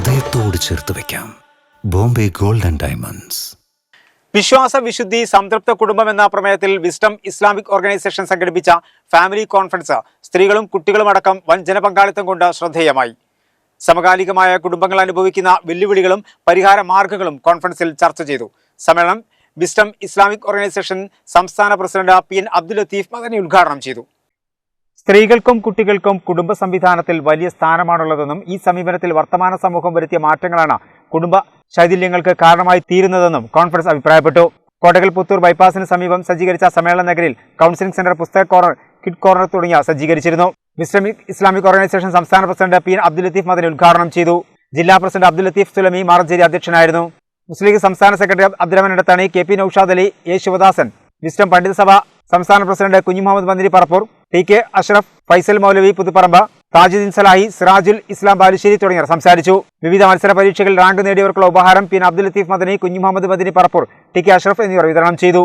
ഹൃദയത്തോട് ചേർത്ത് വെക്കാം. Bombay gold and diamonds. വിശ്വാസ വിശുദ്ധി സംതൃപ്ത കുടുംബം എന്ന പ്രമേയത്തിൽ വിസ്ഡം ഇസ്ലാമിക് ഓർഗനൈസേഷൻ സംഘടിപ്പിച്ച ഫാമിലി കോൺഫറൻസ് സ്ത്രീകളും കുട്ടികളും അടക്കം വൻ ജനപങ്കാളിത്തം കൊണ്ട് ശ്രദ്ധേയമായി. സമകാലികമായ കുടുംബങ്ങൾ അനുഭവിക്കുന്ന വെല്ലുവിളികളും പരിഹാര മാർഗങ്ങളും കോൺഫറൻസിൽ ചർച്ച ചെയ്തു. സമ്മേളനം വിസ്ഡം ഇസ്ലാമിക് ഓർഗനൈസേഷൻ സംസ്ഥാന president P N Abdul Latheef Madani ഉദ്ഘാടനം ചെയ്തു. സ്ത്രീകൾക്കും കുട്ടികൾക്കും കുടുംബ സംവിധാനത്തിൽ വലിയ സ്ഥാനമാണുള്ളതെന്നും ഈ സമീപനത്തിൽ വർത്തമാന സമൂഹം വരുത്തിയ മാറ്റങ്ങളാണ് കുടുംബ ശൈഥില്യങ്ങൾക്ക് കാരണമായി തീരുന്നതെന്നും കോൺഫറൻസ് അഭിപ്രായപ്പെട്ടു. കോട്ടകൽ പുത്തൂർ ബൈപ്പാസിന് സമീപം സജ്ജീകരിച്ച സമ്മേളന നഗരിൽ കൗൺസിലിംഗ് സെന്റർ പുസ്തക കോർണർ കിഡ് കോർണർ തുടങ്ങിയ സജ്ജീകരിച്ചിരുന്നു. മുസ്ലിമിക് ഇസ്ലാമിക് ഓർഗനൈസേഷൻ സംസ്ഥാന പ്രസിഡന്റ് പി അബ്ദുൽ ലത്തീഫ് മദനി ഉദ്ഘാടനം ചെയ്തു. ജില്ലാ പ്രസിഡന്റ് അബ്ദുൽ ലത്തീഫ് സുലമി മാറഞ്ചേരി അധ്യക്ഷനായിരുന്നു. മുസ്ലിം ലീഗ് സംസ്ഥാന secretary Abdurahman Edathani K P Noushad Ali Yesudasan Sivadasan പണ്ഡിത സഭ സംസ്ഥാന പ്രസിഡന്റ് കുഞ്ഞു മുഹമ്മദ് മന്ദിരി പറപ്പൂർ ടി കെ അഷ്റഫ് ഫൈസൽ മൗലവി പുതുപ്പറമ്പ് താജുദ്ദീൻ സലാഹി സിറാജുൽ ഇസ്ലാം ബാലുശ്ശേരി തുടങ്ങിയവർ സംസാരിച്ചു. വിവിധ മത്സര പരീക്ഷകളിൽ റാങ്ക് നേടിയവർക്കുള്ള ഉപഹാരം പി അബ്ദുൽ ലത്തീഫ് മദനി കുഞ്ഞു മുഹമ്മദ് മദനി പറപ്പൂർ ടി കെ അഷ്റഫ് എന്നിവർ വിതരണം ചെയ്തു.